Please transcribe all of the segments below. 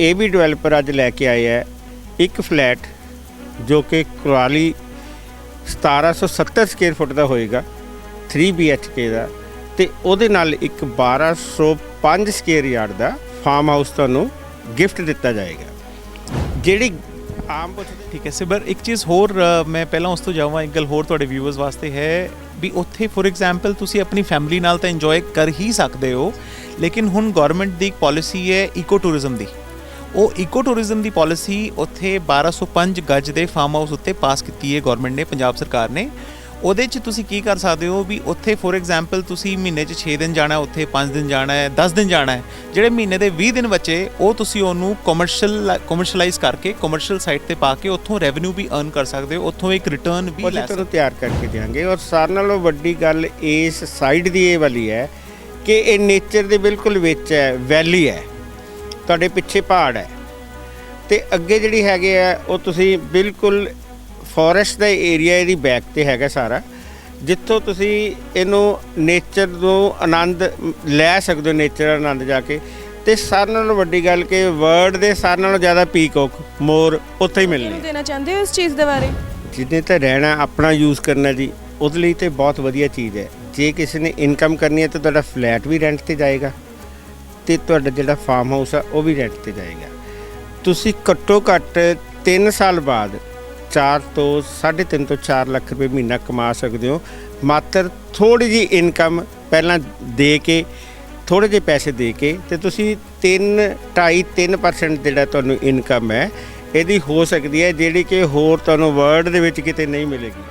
ਇਹ ਵੀ ਡਿਵੈਲਪਰ ਅੱਜ ਲੈ ਕੇ ਆਏ ਹੈ। ਇੱਕ ਫਲੈਟ ਜੋ ਕਿ ਕੁਰਾਲੀ 1770 ਸਕੁਅਰ ਫੁੱਟ ਦਾ ਹੋਏਗਾ 3 BHK ਦਾ ਤੇ ਉਹਦੇ ਨਾਲ ਇੱਕ 1205 ਸਕੁਅਰ ਯਾਰਡ ਦਾ ਫਾਰਮ ਹਾਊਸ ਤੁਹਾਨੂੰ ਗਿਫਟ ਦਿੱਤਾ ਜਾਏਗਾ। ਜਿਹੜੀ ਆਮ ਪੁੱਛਦੇ ਠੀਕ ਹੈ ਸਿਬਰ ਇੱਕ ਚੀਜ਼ ਹੋਰ ਮੈਂ ਪਹਿਲਾਂ ਉਸ ਤੋਂ ਜਾਵਾਂ, ਇੱਕ ਗੱਲ ਹੋਰ ਤੁਹਾਡੇ ਵਿਊਅਰਸ ਵਾਸਤੇ ਹੈ ਵੀ ਉੱਥੇ ਫੋਰ ਐਗਜ਼ਾਮਪਲ ਤੁਸੀਂ ਆਪਣੀ ਫੈਮਿਲੀ ਨਾਲ ਤਾਂ ਇੰਜੋਏ ਕਰ ਹੀ ਸਕਦੇ ਹੋ, ਲੇਕਿਨ ਹੁਣ ਗਵਰਨਮੈਂਟ ਦੀ ਇੱਕ ਪਾਲਿਸੀ ਹੈ ਇਕੋ ਟੂਰਿਜ਼ਮ ਦੀ। ਉਹ ਇਕੋ ਟੂਰਿਜ਼ਮ ਦੀ ਪਾਲਿਸੀ ਉੱਥੇ 1205 ਗੱਜ ਦੇ ਫਾਰਮ ਹਾਊਸ ਉੱਤੇ ਪਾਸ ਕੀਤੀ ਹੈ ਗਵਰਨਮੈਂਟ ਨੇ ਪੰਜਾਬ ਸਰਕਾਰ ਨੇ। ਉਹਦੇ 'ਚ ਤੁਸੀਂ ਕੀ ਕਰ ਸਕਦੇ ਹੋ ਵੀ ਉੱਥੇ ਫੋਰ ਐਗਜ਼ਾਮਪਲ ਤੁਸੀਂ ਮਹੀਨੇ 'ਚ 6 ਦਿਨ ਜਾਣਾ ਉੱਥੇ 5 ਦਿਨ ਜਾਣਾ ਹੈ 10 ਦਿਨ ਜਾਣਾ ਹੈ। ਜਿਹੜੇ ਮਹੀਨੇ ਦੇ 20 ਦਿਨ ਬਚੇ ਉਹ ਤੁਸੀਂ ਉਹਨੂੰ ਕਮਰਸ਼ੀਅਲ ਕਮਰਸ਼ੀਅਲਾਈਜ਼ ਕਰਕੇ ਕਮਰਸ਼ੀਅਲ ਸਾਈਟ ਤੇ ਪਾ ਕੇ ਉੱਥੋਂ ਰੈਵਨਿਊ ਵੀ ਅਰਨ ਕਰ ਸਕਦੇ ਹੋ ਉੱਥੋਂ ਇੱਕ ਰਿਟਰਨ ਵੀ ਲੈ ਸਕਦੇ ਤਿਆਰ ਕਰਕੇ ਦੇਵਾਂਗੇ ਔਰ ਸਾਰਿਆਂ ਨਾਲੋਂ ਵੱਡੀ ਗੱਲ ਇਸ ਸਾਈਡ ਦੀ ਇਹ ਵਾਲੀ ਹੈ ਕਿ ਇਹ ਨੇਚਰ ਦੇ ਬਿਲਕੁਲ ਵਿੱਚ ਹੈ ਵੈਲੀ ਹੈ। ਤੁਹਾਡੇ ਪਿੱਛੇ ਪਹਾੜ ਹੈ। ਤੇ ਅੱਗੇ ਜਿਹੜੀ ਹੈਗੇ ਆ ਉਹ ਤੁਸੀਂ ਬਿਲਕੁਲ ਫੋਰੈਸਟ ਦਾ ਏਰੀਆ ਇਹਦੀ ਬੈਕ ਤੇ ਹੈਗਾ ਸਾਰਾ। ਜਿੱਥੋਂ ਤੁਸੀਂ ਇਹਨੂੰ ਨੇਚਰ ਨੂੰ ਆਨੰਦ ਲੈ ਸਕਦੇ ਹੋ ਨੇਚਰ ਆਨੰਦ ਜਾ ਕੇ। ਤੇ ਸਾਰਿਆਂ ਨਾਲੋਂ ਵੱਡੀ ਗੱਲ ਕਿ ਵਰਲਡ ਦੇ ਸਾਰਿਆਂ ਨਾਲੋਂ ਜ਼ਿਆਦਾ ਪੀਕੋਕ ਮੋਰ ਉੱਥੇ ਹੀ ਮਿਲਣੀ। ਦੇਣਾ ਚਾਹੁੰਦੇ ਹੋ ਇਸ ਚੀਜ਼ ਦੇ ਬਾਰੇ? ਜਿਹਨੇ ਤਾਂ ਰਹਿਣਾ ਆਪਣਾ ਯੂਜ਼ ਕਰਨਾ ਜੀ ਉਹਦੇ ਲਈ ਤੇ ਬਹੁਤ ਵਧੀਆ ਚੀਜ਼ ਹੈ। ਜੇ ਕਿਸੇ ਨੇ ਇਨਕਮ ਕਰਨੀ ਹੈ ਤਾਂ ਤੁਹਾਡਾ ਫਲੈਟ ਵੀ ਰੈਂਟ ਤੇ ਜਾਏਗਾ। ਤੇ ਤੁਹਾਡਾ ਜਿਹੜਾ ਫਾਰਮ ਹਾਊਸ ਆ, ਉਹ ਵੀ ਰੈਂਟ ਤੇ ਜਾਏਗਾ। ਤੁਸੀਂ ਘੱਟੋ ਘੱਟ 3 ਸਾਲ ਬਾਅਦ 4 ਤੋਂ 3.5 ਤੋਂ 4 ਲੱਖ ਰੁਪਏ ਮਹੀਨਾ ਕਮਾ ਸਕਦੇ ਹੋ। ਮਾਤਰ ਥੋੜੀ ਜੀ ਇਨਕਮ ਪਹਿਲਾਂ ਦੇ ਕੇ ਥੋੜੇ ਜਿਹੇ ਪੈਸੇ ਦੇ ਕੇ ਤੇ ਤੁਸੀਂ 3 2.5 3% ਜਿਹੜਾ ਤੁਹਾਨੂੰ ਇਨਕਮ ਹੈ, ਇਹਦੀ ਹੋ ਸਕਦੀ ਹੈ ਜਿਹੜੀ ਕਿ ਹੋਰ ਤੁਹਾਨੂੰ ਵਰਲਡ ਦੇ ਵਿੱਚ ਕਿਤੇ ਨਹੀਂ ਮਿਲੇਗੀ।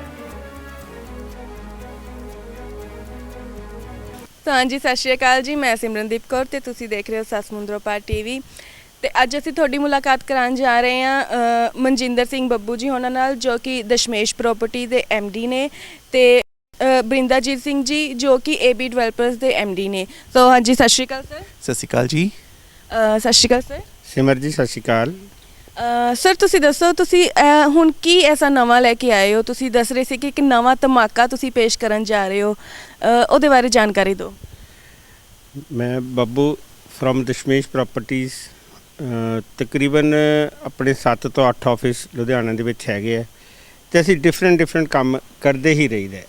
ਹਾਂਜੀ ਸਤਿ ਸ਼੍ਰੀ ਅਕਾਲ ਜੀ। ਮੈਂ ਸਿਮਰਨਦੀਪ ਕੌਰ ਤੇ ਤੁਸੀਂ ਦੇਖ ਰਹੇ ਹੋ ਸਸਮੁੰਦਰੋ ਪਾਰ ਟੀਵੀ ਤੇ ਅੱਜ ਅਸੀਂ ਤੁਹਾਡੀ ਮੁਲਾਕਾਤ ਕਰਾਉਣ ਜਾ ਰਹੇ ਹਾਂ ਮਨਜਿੰਦਰ ਸਿੰਘ ਬੱਬੂ ਜੀ ਉਹਨਾਂ ਨਾਲ ਜੋ ਕਿ ਦਸ਼ਮੇਸ਼ ਪ੍ਰਾਪਰਟੀ ਦੇ ਡੀ ਨੇ ਤੇ ਬਰਿੰਦਾਜੀਤ ਸਿੰਘ ਜੀ ਜੋ ਕਿ ਏਬੀ ਡਿਵੈਲਪਰਸ ਦੇ ਡੀ ਨੇ। ਸੋ ਹਾਂਜੀ ਸਤਿ ਸ਼੍ਰੀ ਅਕਾਲ ਸਰ। ਸਤਿ ਸ਼੍ਰੀ ਅਕਾਲ ਜੀ। ਸਤਿ ਸ਼੍ਰੀ ਅਕਾਲ ਸਰ। ਸਿਮਰ ਜੀ ਸਤਿ ਸ਼੍ਰੀ ਅਕਾਲ। ਸਰ ਤੁਸੀਂ ਦੱਸੋ ਤੁਸੀਂ ਹੁਣ ਕੀ ਐਸਾ ਨਵਾਂ ਲੈ ਕੇ ਆਏ ਹੋ? ਤੁਸੀਂ ਦੱਸ ਰਹੇ ਸੀ ਕਿ ਇੱਕ ਨਵਾਂ ਧਮਾਕਾ ਤੁਸੀਂ ਪੇਸ਼ ਕਰਨ ਜਾ ਰਹੇ ਹੋ। ਉਹਦੇ ਬਾਰੇ ਜਾਣਕਾਰੀ ਦਿਓ। ਮੈਂ ਬੱਬੂ ਫਰਮ ਦਸ਼ਮੇਸ਼ ਪ੍ਰਾਪਰਟੀਆਂ ਤਕਰੀਬਨ ਆਪਣੇ 7 ਤੋਂ 8 ਆਫਿਸ ਲੁਧਿਆਣਾ ਦੇ ਵਿੱਚ ਹੈਗੇ ਆ ਤੇ ਅਸੀਂ ਡਿਫਰੈਂਟ ਡਿਫਰੈਂਟ ਕੰਮ ਕਰਦੇ ਹੀ ਰਹੀਦਾ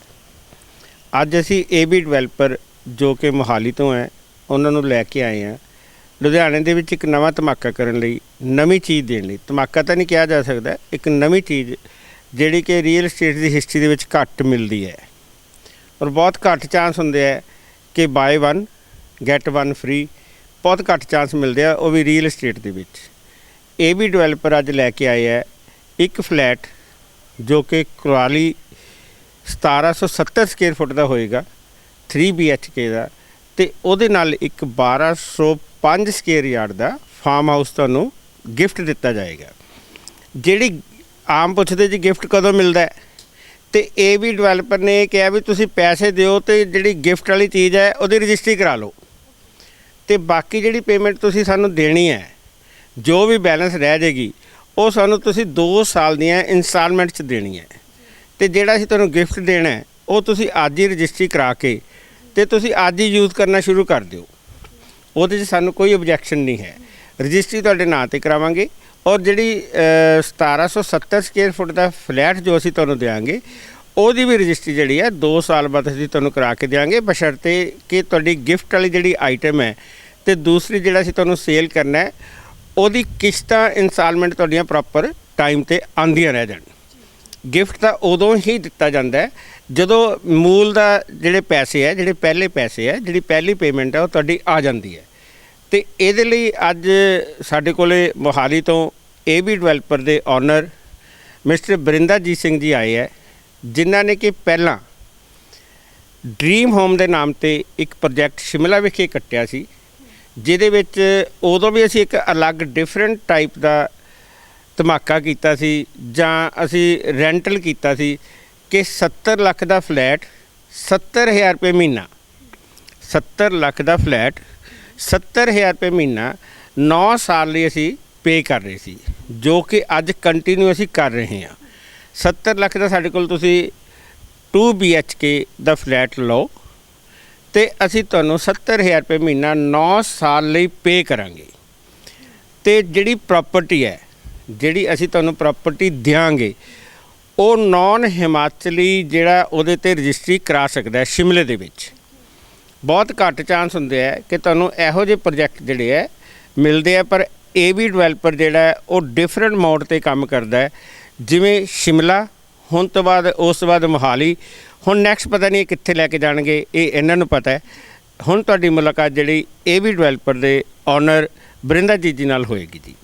ਅੱਜ ਅਸੀਂ ਏਬੀ ਡਿਵੈਲਪਰ ਜੋ ਕਿ ਮੋਹਾਲੀ ਤੋਂ ਹੈ, ਉਹਨਾਂ ਨੂੰ ਲੈ ਕੇ ਆਏ ਆ ਲੁਧਿਆਣੇ ਦੇ ਵਿੱਚ ਇੱਕ ਨਵਾਂ ਧਮਾਕਾ ਕਰਨ ਲਈ, ਨਵੀਂ ਚੀਜ਼ ਦੇਣ ਲਈ। ਧਮਾਕਾ ਤਾਂ ਨਹੀਂ ਕਿਹਾ ਜਾ ਸਕਦਾ, ਇੱਕ ਨਵੀਂ ਚੀਜ਼ ਜਿਹੜੀ ਕਿ ਰੀਅਲ ਏਸਟੇਟ ਦੀ ਹਿਸਟਰੀ ਦੇ ਵਿੱਚ ਘੱਟ ਮਿਲਦੀ ਹੈ। ਔਰ ਬਹੁਤ ਘੱਟ ਚਾਂਸ ਹੁੰਦੇ ਹੈ ਕਿ ਬਾਏ 1 ਗੈਟ ਵਨ ਫ੍ਰੀ ਬਹੁਤ ਘੱਟ ਚਾਂਸ ਮਿਲਦੇ ਆ, ਉਹ ਵੀ ਰੀਅਲ ਏਸਟੇਟ ਦੇ ਵਿੱਚ। ਇਹ ਵੀ ਡਿਵੈਲਪਰ ਅੱਜ ਲੈ ਕੇ ਆਏ ਹੈ ਇੱਕ ਫਲੈਟ ਜੋ ਕਿ ਕੁਰਾਲੀ 1770 ਸਕੁਅਰ ਫੁੱਟ ਦਾ ਹੋਏਗਾ 3 BHK ਦਾ, ਤੇ ਉਹਦੇ ਨਾਲ ਇੱਕ 1205 ਸਕੁਅਰ ਯਾਰਡ ਦਾ ਫਾਰਮ ਹਾਊਸ ਤੁਹਾਨੂੰ ਗਿਫਟ ਦਿੱਤਾ ਜਾਏਗਾ। ਜਿਹੜੀ ਆਮ ਪੁੱਛਦੇ ਜੀ ਗਿਫਟ ਕਦੋਂ ਮਿਲਦਾ ਹੈ, ਤੇ ਇਹ ਵੀ ਡਿਵੈਲਪਰ ਨੇ ਇਹ ਕਿਹਾ ਵੀ ਤੁਸੀਂ ਪੈਸੇ ਦਿਓ ਤੇ ਜਿਹੜੀ ਗਿਫਟ ਵਾਲੀ ਚੀਜ਼ ਹੈ, ਉਹਦੀ ਰਜਿਸਟਰੀ ਕਰਾ ਲਓ। ਤੇ ਬਾਕੀ ਜਿਹੜੀ ਪੇਮੈਂਟ ਤੁਸੀਂ ਸਾਨੂੰ ਦੇਣੀ ਹੈ ਜੋ ਵੀ ਬੈਲੈਂਸ ਰਹਿ ਜਾਏਗੀ ਉਹ ਸਾਨੂੰ ਤੁਸੀਂ 2 ਸਾਲ ਦੀਆਂ ਇਨਸਟਾਲਮੈਂਟ 'ਚ ਦੇਣੀ ਹੈ। ਤੇ ਜਿਹੜਾ ਅਸੀਂ ਤੁਹਾਨੂੰ ਗਿਫਟ ਦੇਣਾ ਹੈ ਉਹ ਤੁਸੀਂ ਅੱਜ ਹੀ ਰਜਿਸਟਰੀ ਕਰਾ ਕੇ ਤੇ ਤੁਸੀਂ ਅੱਜ ਹੀ ਯੂਜ਼ ਕਰਨਾ ਸ਼ੁਰੂ ਕਰ ਦਿਓ। ਉਹਦੇ 'ਚ ਸਾਨੂੰ ਕੋਈ ਆਬਜੈਕਸ਼ਨ ਨਹੀਂ ਹੈ। ਰਜਿਸਟਰੀ ਤੁਹਾਡੇ ਨਾਂ ਤੇ ਕਰਾਵਾਂਗੇ ਔਰ ਜਿਹੜੀ ਅ, 1770 ਸਕੁਅਰ ਫੁੱਟ ਦਾ ਫਲੈਟ ਜੋ ਅਸੀਂ ਤੁਹਾਨੂੰ ਦੇਵਾਂਗੇ ਉਹਦੀ ਵੀ ਰਜਿਸਟਰੀ ਜਿਹੜੀ ਹੈ 2 ਸਾਲ ਬਾਅਦ ਅਸੀਂ ਤੁਹਾਨੂੰ ਕਰਾ ਕੇ ਦੇਵਾਂਗੇ ਬਸ਼ਰਤੇ ਕਿ ਤੁਹਾਡੀ ਗਿਫਟ ਵਾਲੀ ਜਿਹੜੀ ਆਈਟਮ ਹੈ ਤੇ ਦੂਸਰੀ ਜਿਹੜਾ ਅਸੀਂ ਤੁਹਾਨੂੰ ਸੇਲ ਕਰਨਾ ਹੈ, ਉਹਦੀ ਕਿਸ਼ਤਾਂ ਇਨਸਟਾਲਮੈਂਟ ਤੁਹਾਡੀਆਂ ਪ੍ਰੋਪਰ ਟਾਈਮ ਤੇ ਆਂਦੀਆਂ ਰਹਿ ਜਾਣ। ਗਿਫਟ ਤਾਂ ਉਦੋਂ ਹੀ ਦਿੱਤਾ ਜਾਂਦਾ ਹੈ, ਜਦੋਂ ਮੂਲ ਦਾ ਜਿਹੜੇ ਪੈਸੇ ਹੈ, ਜਿਹੜੇ ਪਹਿਲੇ ਪੈਸੇ ਹੈ, ਜਿਹੜੀ ਪਹਿਲੀ ਪੇਮੈਂਟ ਹੈ, ਉਹ ਤੁਹਾਡੀ ਆ ਜਾਂਦੀ ਹੈ। ਤੇ ਇਹਦੇ ਲਈ ਅੱਜ ਸਾਡੇ ਕੋਲੇ ਮੋਹਾਲੀ ਤੋਂ ਏ ਬੀ ਡਿਵੈਲਪਰ ਦੇ ਓਨਰ ਮਿਸਟਰ ਬਰਿੰਦਾਜੀਤ ਸਿੰਘ ਜੀ ਆਏ ਹੈ। ਜਿਨ੍ਹਾਂ ਨੇ ਕਿ ਪਹਿਲਾਂ ਡ੍ਰੀਮ ਹੋਮ ਦੇ ਨਾਮ ਤੇ ਇੱਕ ਪ੍ਰੋਜੈਕਟ ਸ਼ਿਮਲਾ ਵਿਖੇ ਕੱਟਿਆ ਸੀ, ਜਿਹਦੇ ਵਿੱਚ ਉਦੋਂ ਵੀ ਅਸੀਂ ਇੱਕ ਅਲੱਗ ਡਿਫਰੈਂਟ ਟਾਈਪ ਦਾ ਧਮਾਕਾ ਕੀਤਾ ਸੀ, ਜਾਂ ਅਸੀਂ ਰੈਂਟਲ ਕੀਤਾ ਸੀ ਕਿ 70 ਲੱਖ ਦਾ ਫਲੈਟ 70000 ਰੁਪਏ ਮਹੀਨਾ 70 ਲੱਖ ਦਾ ਫਲੈਟ 70000 ਰੁਪਏ ਮਹੀਨਾ 9 ਸਾਲ ਲਈ ਅਸੀਂ ਪੇ ਕਰ ਰਹੇ ਸੀ, ਜੋ ਕਿ ਅੱਜ ਕੰਟੀਨਿਊ ਅਸੀਂ ਕਰ ਰਹੇ ਹਾਂ। 70 ਲੱਖ ਦਾ ਸਾਡੇ ਕੋਲ ਤੁਸੀਂ 2 BHK ਦਾ ਫਲੈਟ ਲਓ ਤੇ ਅਸੀਂ ਤੁਹਾਨੂੰ 70000 ਰੁਪਏ ਮਹੀਨਾ 9 ਸਾਲ ਲਈ ਪੇ ਕਰਾਂਗੇ। ਤੇ ਜਿਹੜੀ ਪ੍ਰਾਪਰਟੀ ਹੈ, ਜਿਹੜੀ ਅਸੀਂ ਤੁਹਾਨੂੰ ਪ੍ਰਾਪਰਟੀ ਦਿਆਂਗੇ, ਉਹ ਨਾਨ ਹਿਮਾਚਲੀ ਜਿਹੜਾ ਉਹਦੇ ਤੇ ਰਜਿਸਟਰੀ ਕਰਾ ਸਕਦਾ ਹੈ ਸ਼ਿਮਲੇ ਦੇ ਵਿੱਚ। ਬਹੁਤ ਘੱਟ ਚਾਂਸ ਹੁੰਦੇ ਆ ਕਿ ਤੁਹਾਨੂੰ ਇਹੋ ਜਿਹੇ ਪ੍ਰੋਜੈਕਟ ਜਿਹੜੇ ਹੈ ਮਿਲਦੇ ਆ, ਪਰ ਇਹ ਵੀ ਡਿਵੈਲਪਰ ਜਿਹੜਾ ਉਹ ਡਿਫਰੈਂਟ ਮੋਡ ਤੇ ਕੰਮ ਕਰਦਾ ਹੈ। ਜਿਵੇਂ ਸ਼ਿਮਲਾ, ਹੁਣ ਤੋਂ ਬਾਅਦ, ਉਸ ਤੋਂ ਬਾਅਦ ਮੋਹਾਲੀ, ਹੁਣ ਨੈਕਸਟ ਪਤਾ ਨਹੀਂ ਇਹ ਕਿੱਥੇ ਲੈ ਕੇ ਜਾਣਗੇ, ਇਹ ਇਹਨਾਂ ਨੂੰ ਪਤਾ ਹੈ। ਹੁਣ ਤੁਹਾਡੀ ਮੁਲਾਕਾਤ ਜਿਹੜੀ ਇਹ ਵੀ ਡਿਵੈਲਪਰ ਦੇ ਓਨਰ ਬਰਿੰਦਾ ਜੀ ਜੀ ਨਾਲ ਹੋਏਗੀ ਜੀ।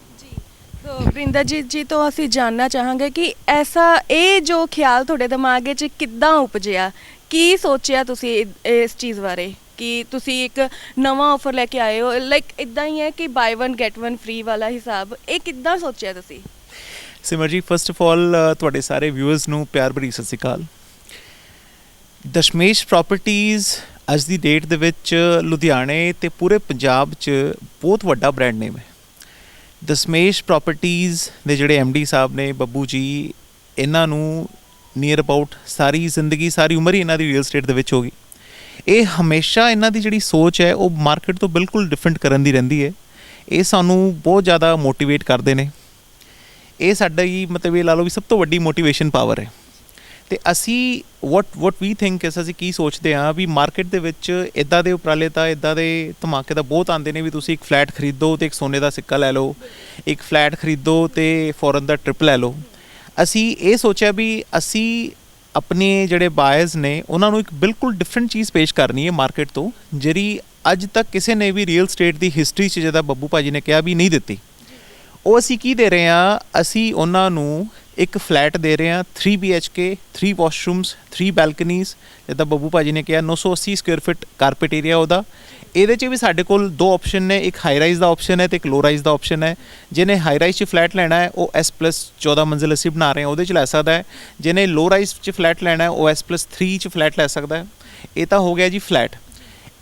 ਸੋ ਜੀ ਤੋਂ ਅਸੀਂ ਜਾਨਣਾ ਚਾਹਾਂਗੇ ਕਿ ਐਸਾ ਇਹ ਜੋ ਖਿਆਲ ਤੁਹਾਡੇ ਦਿਮਾਗ ਵਿੱਚ ਕਿੱਦਾਂ ਉਪਜਿਆ? ਕੀ ਸੋਚਿਆ ਤੁਸੀਂ ਇਸ ਚੀਜ਼ ਬਾਰੇ? ਕਿ ਤੁਸੀਂ ਇੱਕ ਨਵਾਂ ਆਫਰ ਲੈ ਕੇ ਆਏ ਹੋ ਲਾਈਕ ਇਦਾਂ ਹੀ ਹੈ ਕਿ ਬਾਈ 1 ਗੈਟ 1 ਫ੍ਰੀ ਵਾਲਾ ਹਿਸਾਬ, ਇਹ ਕਿੱਦਾਂ ਸੋਚਿਆ ਤੁਸੀਂ? ਸਿਮਰ ਜੀ ਫਸਟ ਆਫ ਆਲ ਤੁਹਾਡੇ ਸਾਰੇ ਵਿਊਅਰਸ ਨੂੰ ਪਿਆਰ ਭਰੀ ਸਤਿ ਸ਼੍ਰੀ ਅਕਾਲ। ਦਸ਼ਮੇਸ਼ ਪ੍ਰਾਪਰਟੀਆਂ ਅੱਜ ਦੀ ਡੇਟ ਦੇ ਵਿੱਚ ਲੁਧਿਆਣੇ ਤੇ ਪੂਰੇ ਪੰਜਾਬ 'ਚ ਬਹੁਤ ਵੱਡਾ ਬ੍ਰਾਂਡ ਨੇਮ ਹੈ। ਦਸ਼ਮੇਸ਼ ਪ੍ਰਾਪਰਟੀਆਂ ਦੇ ਜਿਹੜੇ ਡੀ ਸਾਹਿਬ ਨੇ, ਬੱਬੂ ਜੀ, ਇਹਨਾਂ ਨੂੰ ਨੀਅਰ ਅਬਾਊਟ ਸਾਰੀ ਜ਼ਿੰਦਗੀ, ਸਾਰੀ ਉਮਰ ਹੀ ਇਹਨਾਂ ਦੀ ਰੀਅਲ ਏਸਟੇਟ ਦੇ ਵਿੱਚ ਹੋ ਗਈ। ਇਹ ਹਮੇਸ਼ਾ ਇਹਨਾਂ ਦੀ ਜਿਹੜੀ ਸੋਚ ਹੈ, ਉਹ ਮਾਰਕੀਟ ਤੋਂ ਬਿਲਕੁਲ ਡਿਫਰੈਂਟ ਕਰਨ ਦੀ ਰਹਿੰਦੀ ਹੈ। ਇਹ ਸਾਨੂੰ ਬਹੁਤ ਜ਼ਿਆਦਾ ਮੋਟੀਵੇਟ ਕਰਦੇ ਨੇ। ਇਹ ਸਾਡਾ ਹੀ ਮਤਲਬ ਇਹ ਲਾ ਲਓ ਵੀ ਸਭ ਤੋਂ ਵੱਡੀ ਮੋਟੀਵੇਸ਼ਨ ਪਾਵਰ ਹੈ। ਤੇ ਅਸੀਂ ਵਾਟ ਵਾਟ ਵੀ ਥਿੰਕ ਇਸ ਅਸੀਂ ਕੀ ਸੋਚਦੇ ਹਾਂ ਵੀ ਮਾਰਕੀਟ ਦੇ ਵਿੱਚ ਇਦਾਂ ਦੇ ਉਪਰਾਲੇ ਤਾਂ ਇਦਾਂ ਦੇ ਧਮਾਕੇ ਤਾਂ ਬਹੁਤ ਆਉਂਦੇ ਨੇ ਵੀ ਤੁਸੀਂ ਇੱਕ ਫਲੈਟ ਖਰੀਦੋ ਤੇ ਇੱਕ ਸੋਨੇ ਦਾ ਸਿੱਕਾ ਲੈ ਲਓ, ਇੱਕ ਫਲੈਟ ਖਰੀਦੋ ਤੇ ਫੋਰਨ ਦਾ ਟ੍ਰਿਪ ਲੈ ਲਓ। ਅਸੀਂ ਇਹ ਸੋਚਿਆ ਵੀ ਅਸੀਂ ਆਪਣੇ ਜਿਹੜੇ ਬਾਇਰਸ ਨੇ, ਉਹਨਾਂ ਨੂੰ ਇੱਕ ਬਿਲਕੁਲ ਡਿਫਰੈਂਟ ਚੀਜ਼ ਪੇਸ਼ ਕਰਨੀ ਹੈ ਮਾਰਕੀਟ ਤੋਂ, ਜਿਹੜੀ ਅੱਜ ਤੱਕ ਕਿਸੇ ਨੇ ਵੀ ਰੀਅਲ ਸਟੇਟ ਦੀ ਹਿਸਟਰੀ 'ਚ ਜਿਹਦਾ ਬੱਬੂ ਭਾਜੀ ਨੇ ਕਿਹਾ ਵੀ ਨਹੀਂ ਦਿੱਤੀ। ਉਹ ਅਸੀਂ ਕੀ ਦੇ ਰਹੇ ਹਾਂ? ਅਸੀਂ ਉਹਨਾਂ ਨੂੰ ਇੱਕ ਫਲੈਟ ਦੇ ਰਹੇ ਹਾਂ 3 BHK 3 ਵਾਸ਼ਰੂਮਸ 3 ਬੈਲਕਨੀਜ਼ ਜਿੱਦਾਂ ਬੱਬੂ ਭਾਜੀ ਨੇ ਕਿਹਾ 980 ਸਕੁਅਰ ਫਿਟ ਕਾਰਪੇਟ ਏਰੀਆ ਉਹਦਾ। ਇਹਦੇ 'ਚ ਵੀ ਸਾਡੇ ਕੋਲ ਦੋ ਆਪਸ਼ਨ ਨੇ, ਇੱਕ ਹਾਈ ਰਾਈਜ਼ ਦਾ ਆਪਸ਼ਨ ਹੈ ਤੇ ਇੱਕ ਲੋ ਰਾਈਜ਼ ਦਾ ਆਪਸ਼ਨ ਹੈ। ਜਿਹਨੇ ਹਾਈ ਰਾਈਜ਼ 'ਚ ਫਲੈਟ ਲੈਣਾ ਹੈ, ਉਹ S+ 14 ਮੰਜ਼ਿਲ ਅਸੀਂ ਬਣਾ ਰਹੇ ਹਾਂ, ਉਹਦੇ 'ਚ ਲੈ ਸਕਦਾ ਹੈ। ਜਿਹਨੇ ਲੋ ਰਾਈਜ਼ 'ਚ ਫਲੈਟ ਲੈਣਾ ਹੈ, ਉਹ S+ 3 'ਚ ਫਲੈਟ ਲੈ ਸਕਦਾ ਹੈ। ਇਹ ਤਾਂ ਹੋ ਗਿਆ ਜੀ ਫਲੈਟ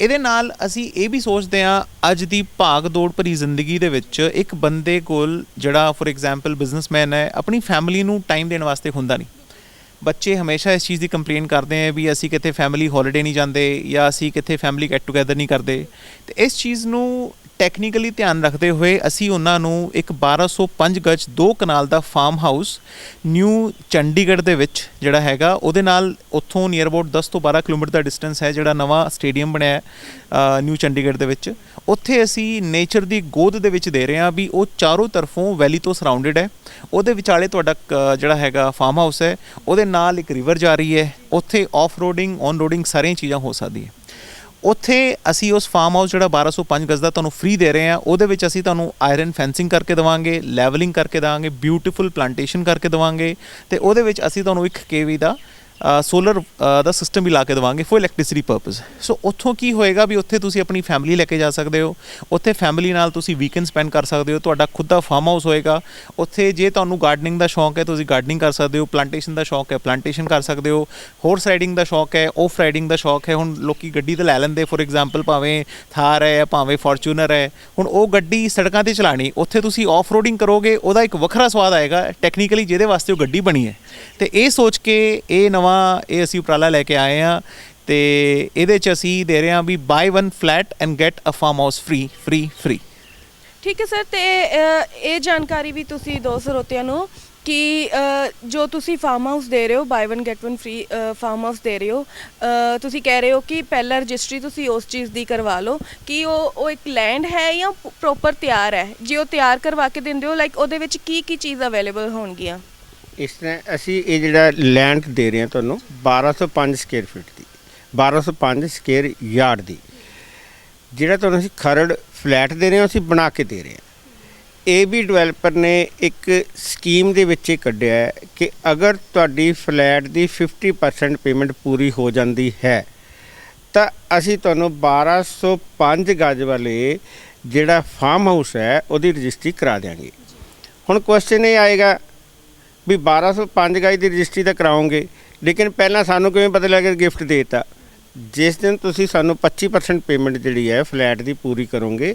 ਇਹਦੇ ਨਾਲ ਅਸੀਂ ਇਹ ਵੀ ਸੋਚਦੇ ਹਾਂ, ਅੱਜ ਦੀ ਭਾਗ ਦੌੜ ਭਰੀ ਜ਼ਿੰਦਗੀ ਦੇ ਵਿੱਚ ਇੱਕ ਬੰਦੇ ਕੋਲ ਜਿਹੜਾ ਫੋਰ ਐਗਜ਼ਾਮਪਲ ਬਿਜ਼ਨਸਮੈਨ ਹੈ, ਆਪਣੀ ਫੈਮਿਲੀ ਨੂੰ ਟਾਈਮ ਦੇਣ ਵਾਸਤੇ ਹੁੰਦਾ ਨਹੀਂ। ਬੱਚੇ ਹਮੇਸ਼ਾ ਇਸ ਚੀਜ਼ ਦੀ ਕੰਪਲੇਨ ਕਰਦੇ ਆ ਵੀ ਅਸੀਂ ਕਿਤੇ ਫੈਮਿਲੀ ਹੌਲੀਡੇ ਨਹੀਂ ਜਾਂਦੇ ਜਾਂ ਅਸੀਂ ਕਿਤੇ ਫੈਮਿਲੀ ਗੈਟ ਟੂਗੇਦਰ ਨਹੀਂ ਕਰਦੇ। ਤੇ ਇਸ ਚੀਜ਼ ਨੂੰ ਟੈਕਨੀਕਲੀ ਧਿਆਨ ਰੱਖਦੇ ਹੋਏ ਅਸੀਂ ਉਹਨਾਂ ਨੂੰ ਇੱਕ 1205 ਗਜ 2 ਕਨਾਲ ਦਾ ਫਾਰਮ ਹਾਊਸ ਨਿਊ ਚੰਡੀਗੜ੍ਹ ਦੇ ਵਿੱਚ ਜਿਹੜਾ ਹੈਗਾ, ਉਹਦੇ ਨਾਲ ਉੱਥੋਂ ਨੀਅਰ ਅਬਾਊਟ 10 ਤੋਂ 12 ਕਿਲੋਮੀਟਰ ਦਾ ਡਿਸਟੈਂਸ ਹੈ ਜਿਹੜਾ ਨਵਾਂ ਸਟੇਡੀਅਮ ਬਣਿਆ ਹੈ ਨਿਊ ਚੰਡੀਗੜ੍ਹ ਦੇ ਵਿੱਚ। ਉੱਥੇ ਅਸੀਂ ਨੇਚਰ ਦੀ ਗੋਦ ਦੇ ਵਿੱਚ ਦੇ ਰਹੇ ਹਾਂ ਵੀ ਉਹ ਚਾਰੋਂ ਤਰਫੋਂ ਵੈਲੀ ਤੋਂ ਸਰਾਊਂਡਡ ਹੈ। ਉਹਦੇ ਵਿਚਾਲੇ ਤੁਹਾਡਾ ਕ- ਜਿਹੜਾ ਹੈਗਾ ਫਾਰਮ ਹਾਊਸ ਹੈ, ਉਹਦੇ ਨਾਲ ਇੱਕ ਰਿਵਰ ਜਾ ਰਹੀ ਹੈ, ਉੱਥੇ ਆਫ ਰੋਡਿੰਗ ਔਨ ਰੋਡਿੰਗ ਸਾਰੀਆਂ ਚੀਜ਼ਾਂ ਹੋ ਸਕਦੀ ਹੈ। ਉੱਥੇ ਅਸੀਂ ਉਸ ਫਾਰਮ ਹਾਊਸ ਜਿਹੜਾ 1205 ਗਜ਼ ਦਾ ਤੁਹਾਨੂੰ ਫ੍ਰੀ ਦੇ ਰਹੇ ਹਾਂ, ਉਹਦੇ ਵਿੱਚ ਅਸੀਂ ਤੁਹਾਨੂੰ ਆਇਰਨ ਫੈਂਸਿੰਗ ਕਰਕੇ ਦੇਵਾਂਗੇ ਲੈਵਲਿੰਗ ਕਰਕੇ ਦੇਵਾਂਗੇ ਬਿਊਟੀਫੁਲ ਪਲਾਂਟੇਸ਼ਨ ਕਰਕੇ ਦੇਵਾਂਗੇ ਤੇ ਉਹਦੇ ਵਿੱਚ ਅਸੀਂ ਤੁਹਾਨੂੰ 1 ਕੇਵੀ ਦਾ ਸੋਲਰ ਦਾ ਸਿਸਟਮ ਵੀ ਲਾ ਕੇ ਦੇਵਾਂਗੇ ਫॉर ਇਲੈਕਟ੍ਰਿਸਿਟੀ ਪਰਪਸ ਸੋ ਉੱਥੋਂ ਕੀ ਹੋਏਗਾ ਵੀ ਉੱਥੇ ਤੁਸੀਂ ਆਪਣੀ ਫੈਮਿਲੀ ਲੈ ਕੇ ਜਾ ਸਕਦੇ ਹੋ, ਉੱਥੇ ਫੈਮਿਲੀ ਨਾਲ ਤੁਸੀਂ ਵੀਕਐਂਡ ਸਪੈਂਡ ਕਰ ਸਕਦੇ ਹੋ, ਤੁਹਾਡਾ ਖੁਦ ਦਾ ਫਾਰਮ ਹਾਊਸ ਹੋਏਗਾ, ਉੱਥੇ ਜੇ ਤੁਹਾਨੂੰ ਗਾਰਡਨਿੰਗ ਦਾ ਸ਼ੌਂਕ ਹੈ, ਤੁਸੀਂ ਗਾਰਡਨਿੰਗ ਕਰ ਸਕਦੇ ਹੋ ਪਲਾਂਟੇਸ਼ਨ ਦਾ ਸ਼ੌਂਕ ਹੈ ਪਲਾਂਟੇਸ਼ਨ ਕਰ ਸਕਦੇ ਹੋ ਹੋਰਸ ਰਾਈਡਿੰਗ ਦਾ ਸ਼ੌਂਕ ਹੈ ਆਫ ਰਾਈਡਿੰਗ ਦਾ ਸ਼ੌਂਕ ਹੈ, ਹੁਣ ਲੋਕੀ ਗੱਡੀ ਤੇ ਲੈ ਲੈਂਦੇ ਫੋਰ ਐਗਜ਼ਾਮਪਲ ਭਾਵੇਂ ਥਾਰ ਹੈ ਭਾਵੇਂ ਫੋਰਚੂਨਰ ਹੈ, ਹੁਣ ਉਹ ਗੱਡੀ ਸੜਕਾਂ ਤੇ ਚਲਾਣੀ, ਉੱਥੇ ਤੁਸੀਂ ਆਫ ਰੋਡਿੰਗ ਕਰੋਗੇ, ਉਹਦਾ ਇੱਕ ਵੱਖਰਾ ਸਵਾਦ ਆਏਗਾ ਟੈਕਨੀਕਲੀ ਜਿਹਦੇ ਵਾਸਤੇ ਉਹ ਗੱਡੀ ਬਣੀ ਹੈ। ਤੇ ਇਹ ਸੋਚ ਕੇ ਇਹ ਨਵਾਂ ਇਹ ਅਸੀਂ ਉਪਰਾਲਾ ਲੈ ਕੇ ਆਏ ਆ ਤੇ ਇਹਦੇ ਚ ਅਸੀਂ ਦੇ ਰਹੇ ਹਾਂ ਵੀ buy one flat and get a farm house free free free ਠੀਕ ਹੈ ਸਰ ਤੇ ਅ, ਇਹ ਜਾਣਕਾਰੀ ਵੀ ਤੁਸੀਂ ਦੋ ਸਰੋਤਿਆਂ ਨੂੰ ਕਿ ਅ, ਜੋ ਤੁਸੀਂ ਫਾਰਮ ਹਾਊਸ ਦੇ ਰਹੇ ਹੋ buy 1 get 1 free farm house ਦੇ ਰਹੇ ਹੋ ਅ, ਤੁਸੀਂ ਕਹਿ ਰਹੇ ਹੋ ਕਿ ਪਹਿਲਾਂ ਰਜਿਸਟਰੀ ਤੁਸੀਂ ਉਸ ਚੀਜ਼ ਦੀ ਕਰਵਾ ਲਓ ਕਿ ਉਹ ਉਹ ਇੱਕ ਲੈਂਡ ਹੈ ਜਾਂ ਪ੍ਰੋਪਰ ਤਿਆਰ ਹੈ। ਜੇ ਉਹ ਤਿਆਰ ਕਰਵਾ ਕੇ ਦਿੰਦੇ ਹੋ ਲਾਈਕ ਉਹਦੇ ਵਿੱਚ ਕੀ ਕੀ ਚੀਜ਼ ਅਵੇਲੇਬਲ ਹੋਣਗੀਆਂ? ਇਸ ਤਰ੍ਹਾਂ ਅਸੀਂ ਇਹ ਜਿਹੜਾ ਲੈਂਡ ਦੇ ਰਹੇ ਹਾਂ ਤੁਹਾਨੂੰ 1205 ਸਕੁਅਰ ਫੀਟ ਦੀ 1205 ਸਕੁਅਰ ਯਾਰਡ ਦੀ। ਜਿਹੜਾ ਤੁਹਾਨੂੰ ਅਸੀਂ ਖਰੜ ਫਲੈਟ ਦੇ ਰਹੇ ਹਾਂ, ਅਸੀਂ ਬਣਾ ਕੇ ਦੇ ਰਹੇ ਹਾਂ। ਇਹ ਵੀ ਡਿਵੈਲਪਰ ਨੇ ਇੱਕ ਸਕੀਮ ਦੇ ਵਿੱਚ ਇਹ ਕੱਢਿਆ ਹੈ ਕਿ ਅਗਰ ਤੁਹਾਡੀ ਫਲੈਟ ਦੀ 50% ਪੇਮੈਂਟ ਪੂਰੀ ਹੋ ਜਾਂਦੀ ਹੈ, ਤਾਂ ਅਸੀਂ ਤੁਹਾਨੂੰ 1205 ਗਜ ਵਾਲੇ ਜਿਹੜਾ ਫਾਰਮ ਹਾਊਸ ਹੈ, ਉਹਦੀ ਰਜਿਸਟਰੀ ਕਰਾ ਦਿਆਂਗੇ। ਹੁਣ ਕੁਐਸਚਨ ਇਹ ਆਏਗਾ ਵੀ 1205 ਗਾਈ ਦੀ ਰਜਿਸਟਰੀ ਤਾਂ ਕਰਾਓਗੇ, ਲੇਕਿਨ ਪਹਿਲਾਂ ਸਾਨੂੰ ਕਿਵੇਂ ਪਤਾ ਲੱਗਿਆ ਗਿਫਟ ਦੇਤਾ? ਜਿਸ ਦਿਨ ਤੁਸੀਂ ਸਾਨੂੰ 25% ਪੇਮੈਂਟ ਜਿਹੜੀ ਹੈ ਫਲੈਟ ਦੀ ਪੂਰੀ ਕਰੋਗੇ,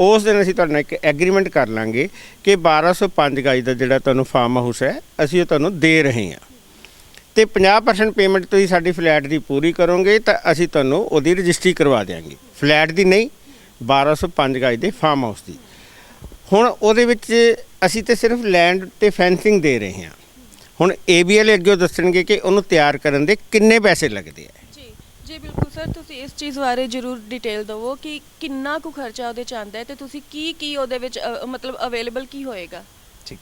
ਉਸ ਦਿਨ ਅਸੀਂ ਤੁਹਾਡੇ ਨਾਲ ਇੱਕ ਐਗਰੀਮੈਂਟ ਕਰ ਲਾਂਗੇ ਕਿ 1205 ਗਾਈ ਦਾ ਜਿਹੜਾ ਤੁਹਾਨੂੰ ਫਾਰਮ ਹਾਊਸ ਹੈ, ਅਸੀਂ ਉਹ ਤੁਹਾਨੂੰ ਦੇ ਰਹੇ ਹਾਂ। ਤੇ 50% ਪੇਮੈਂਟ ਤੁਸੀਂ ਸਾਡੀ ਫਲੈਟ ਦੀ ਪੂਰੀ ਕਰੋਗੇ, ਤਾਂ ਅਸੀਂ ਤੁਹਾਨੂੰ ਉਹਦੀ ਰਜਿਸਟਰੀ ਕਰਵਾ ਦਿਆਂਗੇ। ਫਲੈਟ ਦੀ ਨਹੀਂ 1205 ਗਾਈ ਦੇ ਫਾਰਮ ਹਾਊਸ ਦੀ। ਹੁਣ ਉਹਦੇ ਵਿੱਚ ਅਸੀਂ ਤੇ ਸਿਰਫ ਲੈਂਡ ਤੇ ਫੈਂਸਿੰਗ ਦੇ ਰਹੇ ਹਾਂ। ਹੁਣ ਏਬੀਐਲ ਅੱਗੇ ਦੱਸਣਗੇ ਕਿ ਉਹਨੂੰ ਤਿਆਰ ਕਰਨ ਦੇ ਕਿੰਨੇ ਪੈਸੇ ਲੱਗਦੇ ਆ। ਜੀ ਜੀ ਬਿਲਕੁਲ ਸਰ ਤੁਸੀਂ ਇਸ ਚੀਜ਼ ਬਾਰੇ ਜ਼ਰੂਰ ਡਿਟੇਲ ਦਿਵੋ ਕਿ ਕਿੰਨਾ ਕੁ ਖਰਚਾ ਉਹਦੇ ਚ ਆਉਂਦਾ ਹੈ ਤੇ ਤੁਸੀਂ ਕੀ ਕੀ ਉਹਦੇ ਵਿੱਚ ਅ, ਮਤਲਬ ਅਵੇਲੇਬਲ ਕੀ ਹੋਏਗਾ? ਠੀਕ।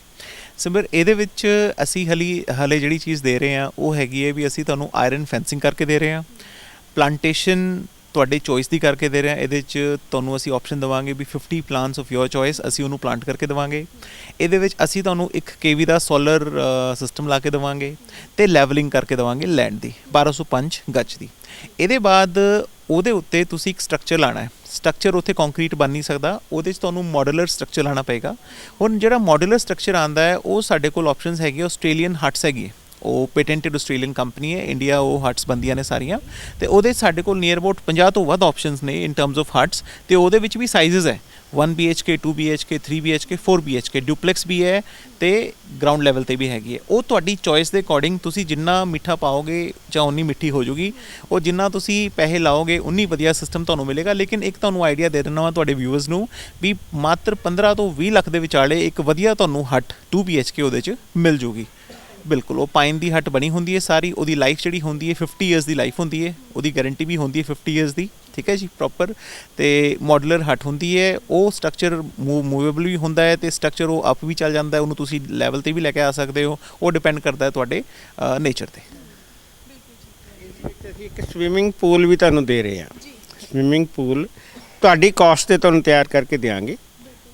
ਸਿਮਰ ਇਹਦੇ ਵਿੱਚ ਅਸੀਂ ਹਲੀ ਹਲੇ ਜਿਹੜੀ ਚੀਜ਼ ਦੇ ਰਹੇ ਹਾਂ ਉਹ ਹੈਗੀ ਹੈ ਵੀ ਅਸੀਂ ਤੁਹਾਨੂੰ ਆਇਰਨ ਫੈਂਸਿੰਗ ਕਰਕੇ ਦੇ ਰਹੇ ਹਾਂ। ਪਲਾਂਟੇਸ਼ਨ ਤੁਹਾਡੇ ਚੋਇਸ ਦੀ ਕਰਕੇ ਦੇ ਰਹੇ ਹਾਂ। ਇਹਦੇ 'ਚ ਤੁਹਾਨੂੰ ਅਸੀਂ ਆਪਸ਼ਨ ਦਵਾਂਗੇ ਵੀ 50 ਪਲਾਂਟਸ ਆਫ ਯੋਰ ਚੋਇਸ ਅਸੀਂ ਉਹਨੂੰ ਪਲਾਂਟ ਕਰਕੇ ਦਵਾਂਗੇ। ਇਹਦੇ ਵਿੱਚ ਅਸੀਂ ਤੁਹਾਨੂੰ ਇੱਕ ਕੇਵੀ ਦਾ ਸੋਲਰ ਸਿਸਟਮ ਲਾ ਕੇ ਦਵਾਂਗੇ ਤੇ ਲੈਵਲਿੰਗ ਕਰਕੇ ਦਵਾਂਗੇ ਲੈਂਡ ਦੀ 1205 ਗੱਜ ਦੀ। ਇਹਦੇ ਬਾਅਦ ਉਹਦੇ ਉੱਤੇ ਤੁਸੀਂ ਇੱਕ ਸਟਰਕਚਰ ਲਾਣਾ ਹੈ। ਸਟਰਕਚਰ ਉੱਥੇ ਕੰਕਰੀਟ ਬਣ ਨਹੀਂ ਸਕਦਾ, ਉਹਦੇ 'ਚ ਤੁਹਾਨੂੰ ਮਾਡੂਲਰ ਸਟਰਕਚਰ ਲਾਣਾ ਪਏਗਾ। ਹੁਣ ਜਿਹੜਾ ਮੋਡੂਲਰ ਸਟਰਕਚਰ ਆਂਦਾ ਹੈ, ਉਹ ਸਾਡੇ ਕੋਲ ਆਪਸ਼ਨਸ ਹੈਗੇ ਆਸਟ੍ਰੇਲੀਅਨ ਹਟਸ ਹੈਗੀ ਹੈ। ਉਹ ਪੇਟੈਂਟਡ ਆਸਟ੍ਰੇਲੀਅਨ ਕੰਪਨੀ ਹੈ, ਇੰਡੀਆ ਉਹ ਹਟਸ ਬੰਦੀਆਂ ਨੇ ਸਾਰੀਆਂ, ਤੇ ਉਹਦੇ ਸਾਡੇ ਕੋਲ ਨੀਅਰ ਅਬਾਊਟ 50 ਤੋਂ ਵੱਧ ਆਪਸ਼ਨਸ ਨੇ ਇਨ ਟਰਮਸ ਆਫ ਹਟਸ ਤੇ ਉਹਦੇ ਵਿੱਚ ਵੀ ਸਾਈਜ਼ਸ ਹੈ। 1 BHK 2 BHK 3 BHK 4 BHK duplex ਵੀ ਹੈ ਤੇ ਗਰਾਊਂਡ ਲੈਵਲ ਤੇ ਵੀ ਹੈਗੀ ਹੈ। ਉਹ ਤੁਹਾਡੀ ਚੋਇਸ ਦੇ ਅਕੋਰਡਿੰਗ ਤੁਸੀਂ ਜਿੰਨਾ ਮਿੱਠਾ ਪਾਓਗੇ ਜਾਂ ਉਨੀ ਮਿੱਠੀ ਹੋ ਜਾਊਗੀ ਉਹ ਜਿੰਨਾ ਤੁਸੀਂ ਪੈਸੇ ਲਾਓਗੇ ਉਨੀ ਵਧੀਆ ਸਿਸਟਮ ਤੁਹਾਨੂੰ ਮਿਲੇਗਾ। ਲੇਕਿਨ ਇੱਕ ਤੁਹਾਨੂੰ ਆਈਡੀਆ ਦੇ ਦਿੰਦਾ ਹਾਂ ਤੁਹਾਡੇ ਵਿਊਅਰਸ ਨੂੰ ਵੀ ਮਾਤਰ 15 ਤੋਂ 20 ਲੱਖ ਦੇ ਵਿਚਾਲੇ ਇੱਕ ਵਧੀਆ ਤੁਹਾਨੂੰ ਹਟ 2 BHK ਉਹਦੇ 'ਚ ਮਿਲ ਜੂਗੀ। ਬਿਲਕੁਲ, ਉਹ ਪਾਈਨ ਦੀ ਹੱਟ ਬਣੀ ਹੁੰਦੀ ਹੈ ਸਾਰੀ, ਉਹਦੀ ਲਾਈਫ ਜਿਹੜੀ ਹੁੰਦੀ ਹੈ 50 ਇਅਰਸ ਦੀ ਲਾਈਫ ਹੁੰਦੀ ਹੈ, ਉਹਦੀ ਗਾਰੰਟੀ ਵੀ ਹੁੰਦੀ ਹੈ 50 ਇਅਰਸ ਦੀ, ਠੀਕ ਹੈ ਜੀ ਪ੍ਰੋਪਰ ਤੇ ਮੋਡੂਲਰ ਹੱਟ ਹੁੰਦੀ ਹੈ, ਉਹ ਸਟਰਕਚਰ ਮੂਵੇਬਲ ਵੀ ਹੁੰਦਾ ਹੈ, ਤੇ ਸਟਰਕਚਰ ਉਹ ਅਪ ਵੀ ਚੱਲ ਜਾਂਦਾ ਹੈ, ਉਹਨੂੰ ਤੁਸੀਂ ਲੈਵਲ ਤੇ ਵੀ ਲੈ ਕੇ ਆ ਸਕਦੇ ਹੋ, ਉਹ ਡਿਪੈਂਡ ਕਰਦਾ ਹੈ ਤੁਹਾਡੇ ਨੇਚਰ ਤੇ। ਅਸੀਂ ਇੱਕ ਸਵਿਮਿੰਗ ਪੂਲ ਵੀ ਤੁਹਾਨੂੰ ਦੇ ਰਹੇ ਹਾਂ। ਸਵਿਮਿੰਗ ਪੂਲ ਤੁਹਾਡੀ ਕਾਸਟ ਤੇ ਤੁਹਾਨੂੰ ਤਿਆਰ ਕਰਕੇ ਦੇਵਾਂਗੇ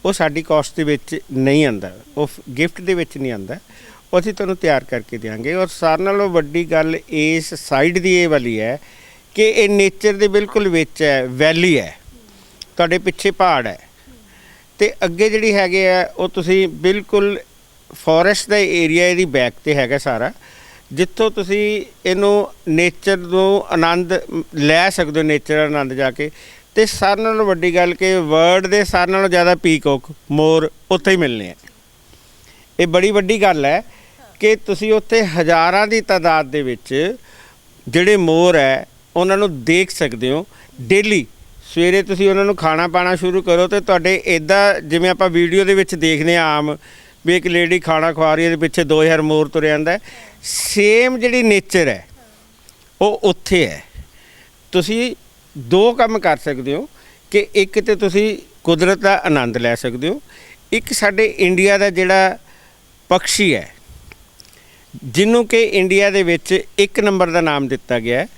ਉਹ ਸਾਡੀ ਕਾਸਟ ਦੇ ਵਿੱਚ ਨਹੀਂ ਆਂਦਾ ਉਹ ਗਿਫਟ ਦੇ ਵਿੱਚ ਨਹੀਂ ਆਂਦਾ ਉਹ ਅਸੀਂ ਤੁਹਾਨੂੰ ਤਿਆਰ ਕਰਕੇ ਦੇਵਾਂਗੇ ਔਰ ਸਾਰਿਆਂ ਨਾਲੋਂ ਵੱਡੀ ਗੱਲ ਇਸ ਸਾਈਡ ਦੀ ਇਹ ਵਾਲੀ ਹੈ ਕਿ ਇਹ ਨੇਚਰ ਦੇ ਬਿਲਕੁਲ ਵਿੱਚ ਹੈ ਵੈਲੀ ਹੈ। ਤੁਹਾਡੇ ਪਿੱਛੇ ਪਹਾੜ ਹੈ। ਤੇ ਅੱਗੇ ਜਿਹੜੀ ਹੈਗੇ ਆ, ਉਹ ਤੁਸੀਂ ਬਿਲਕੁਲ ਫੋਰੈਸਟ ਦਾ ਏਰੀਆ ਇਹਦੀ ਬੈਕ ਤੇ ਹੈਗਾ ਸਾਰਾ। ਜਿੱਥੋਂ ਤੁਸੀਂ ਇਹਨੂੰ ਨੇਚਰ ਨੂੰ ਆਨੰਦ ਲੈ ਸਕਦੇ ਹੋ ਨੇਚਰ ਆਨੰਦ ਜਾ ਕੇ। ਤੇ ਸਾਰਿਆਂ ਨਾਲੋਂ ਵੱਡੀ ਗੱਲ ਕਿ ਵਰਲਡ ਦੇ ਸਾਰਿਆਂ ਨਾਲੋਂ ਜ਼ਿਆਦਾ ਪੀਕੋਕ ਮੋਰ ਉੱਥੇ ਹੀ ਮਿਲਨੇ ਆ। ਇਹ ਬੜੀ ਵੱਡੀ ਗੱਲ ਹੈ ਕਿ ਤੁਸੀਂ ਉੱਥੇ ਹਜ਼ਾਰਾਂ ਦੀ ਤਾਦਾਦ ਦੇ ਵਿੱਚ ਜਿਹੜੇ ਮੋਰ ਹੈ, ਉਹਨਾਂ ਨੂੰ ਦੇਖ ਸਕਦੇ ਹੋ ਡੇਲੀ ਸਵੇਰੇ ਤੁਸੀਂ ਉਹਨਾਂ ਨੂੰ ਖਾਣਾ ਪਾਣਾ ਸ਼ੁਰੂ ਕਰੋ ਤੇ ਤੁਹਾਡੇ ਇਦਾਂ ਜਿਵੇਂ ਆਪਾਂ ਵੀਡੀਓ ਦੇ ਵਿੱਚ ਦੇਖਦੇ ਆ ਆਮ, ਵੀ ਇੱਕ ਲੇਡੀ ਖਾਣਾ ਖਵਾ ਰਹੀ ਹੈ ਤੇ ਪਿੱਛੇ 2000 ਮੋਰ ਤੁਰਿਆ ਜਾਂਦਾ ਸੇਮ ਜਿਹੜੀ ਨੇਚਰ ਹੈ, ਉਹ ਉੱਥੇ ਹੈ। ਤੁਸੀਂ ਦੋ ਕੰਮ ਕਰ ਸਕਦੇ ਹੋ ਕਿ ਇੱਕ ਤੇ ਤੁਸੀਂ ਕੁਦਰਤ ਦਾ ਆਨੰਦ ਲੈ ਸਕਦੇ ਹੋ। ਇੱਕ ਸਾਡੇ ਇੰਡੀਆ ਦਾ ਜਿਹੜਾ ਪਕਸ਼ੀ ਹੈ, ਜਿਹਨੂੰ ਕਿ ਇੰਡੀਆ ਦੇ ਵਿੱਚ ਇੱਕ ਨੰਬਰ ਦਾ ਨਾਮ ਦਿੱਤਾ ਗਿਆ ਹੈ।